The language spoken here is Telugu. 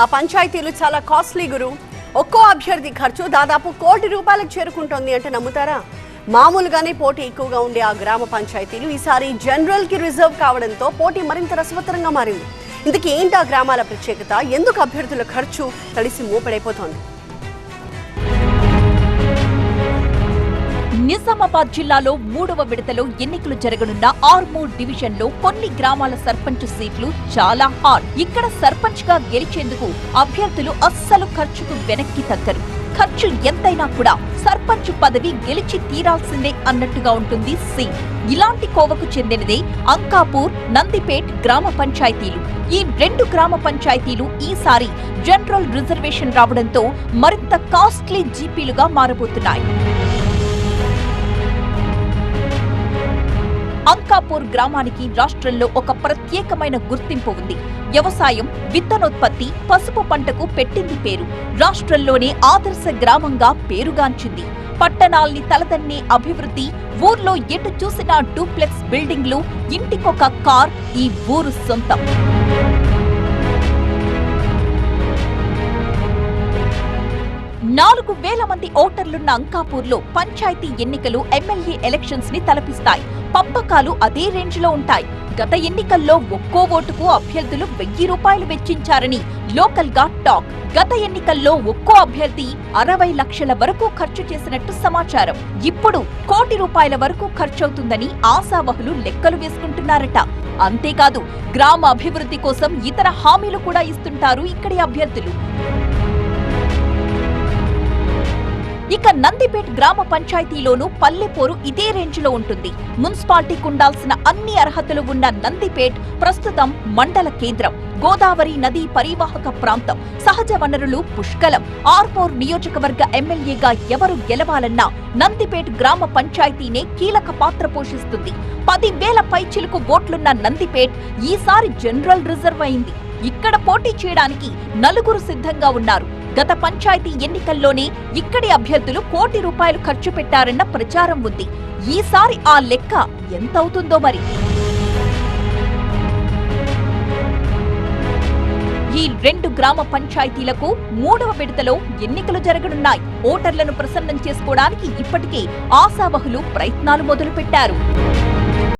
ఆ పంచాయతీలు చాలా కాస్ట్లీ గురు. ఒక్కో అభ్యర్థి ఖర్చు దాదాపు కోటి రూపాయలకు చేరుకుంటోంది అంటే నమ్ముతారా? మామూలుగానే పోటీ ఎక్కువగా ఉండే ఆ గ్రామ పంచాయతీలు ఈసారి జనరల్కి రిజర్వ్ కావడంతో పోటీ మరింత రసవత్తరంగా మారింది. ఇందుకు ఏంటి ఆ గ్రామాల ప్రత్యేకత? ఎందుకు అభ్యర్థుల ఖర్చు తడిసి మూపడైపోతోంది? నిజామాబాద్ జిల్లాలో మూడవ విడతలో ఎన్నికలు జరగనున్న ఆర్మూర్ డివిజన్లో కొన్ని గ్రామాల సర్పంచ్ సీట్లు చాలా హాట్ ఇక్కడ సర్పంచ్గా గెలిచేందుకు అభ్యర్థులు అస్సలు ఖర్చుకు వెనక్కి తగ్గరు. ఖర్చు ఎంతైనా కూడా సర్పంచ్ పదవి గెలిచి తీరాల్సిందే అన్నట్టుగా ఉంటుంది సీన్ ఇలాంటి కోవకు చెందినదే అంకాపూర్ నందిపేట్ గ్రామ పంచాయతీలు. ఈ రెండు గ్రామ పంచాయతీలు ఈసారి జనరల్ రిజర్వేషన్ రావడంతో మరింత కాస్ట్లీ జీపీలుగా మారబోతున్నాయి. అంకాపూర్ గ్రామానికి రాష్ట్రంలో ఒక ప్రత్యేకమైన గుర్తింపు ఉంది. వ్యవసాయం విత్తనోత్పత్తి పసుపు పంటకు పెట్టింది పేరు. రాష్ట్రంలోనే ఆదర్శ గ్రామంగా పేరుగాంచింది. పట్టణాల్ని తలదన్నే అభివృద్ధి ఊర్లో ఎటు చూసినా డూప్లెక్స్ బిల్డింగ్లు ఇంటికొక కార్ ఈ ఊరు సొంతం. నాలుగు వేల మంది ఓటర్లున్న అంకాపూర్లో పంచాయతీ ఎన్నికలు ఎమ్మెల్యే ఎలక్షన్స్ని తలపిస్తాయి. పంపకాలు అదే రేంజ్లో ఉంటాయి. గత ఎన్నికల్లో ఒక్కో ఓటుకు అభ్యర్థులు వెయ్యి రూపాయలు వెచ్చించారని లోకల్గా టాక్. గత ఎన్నికల్లో ఒక్కో అభ్యర్థి అరవై లక్షల వరకు ఖర్చు చేసినట్టు సమాచారం. ఇప్పుడు కోటి రూపాయల వరకు ఖర్చవుతుందని ఆశావహులు లెక్కలు వేసుకుంటున్నారట. అంతేకాదు గ్రామ అభివృద్ధి కోసం ఇతర హామీలు కూడా ఇస్తుంటారు ఇక్కడి అభ్యర్థులు. ఇక నందిపేట్ గ్రామ పంచాయతీలోనూ పల్లెపోరు ఇదే రేంజ్లో ఉంటుంది. మున్సిపాలిటీకి ఉండాల్సిన అన్ని అర్హతలు ఉన్న నందిపేట్ ప్రస్తుతం మండల కేంద్రం. గోదావరి నదీ పరివాహక ప్రాంతం. సహజ వనరులు పుష్కలం. ఆర్మూర్ నియోజకవర్గ ఎమ్మెల్యేగా ఎవరు గెలవాలన్నా నందిపేట్ గ్రామ పంచాయతీనే కీలక పాత్ర పోషిస్తుంది. పది వేల పైచిలుకు ఓట్లున్న నందిపేట్ ఈసారి జనరల్ రిజర్వ్ అయింది. ఇక్కడ పోటీ చేయడానికి నలుగురు సిద్ధంగా ఉన్నారు. గత పంచాయతీ ఎన్నికల్లోనే ఇక్కడి అభ్యర్థులు కోటి రూపాయలు ఖర్చు పెట్టారన్న ప్రచారం ఉంది. ఈసారి ఆ లెక్క ఎంతవుతుందో మరి? ఈ రెండు గ్రామ పంచాయతీలకు మూడవ విడతలో ఎన్నికలు జరగనున్నాయి. ఓటర్లను ప్రసన్నం చేసుకోవడానికి ఇప్పటికే ఆశావహులు ప్రయత్నాలు మొదలుపెట్టారు.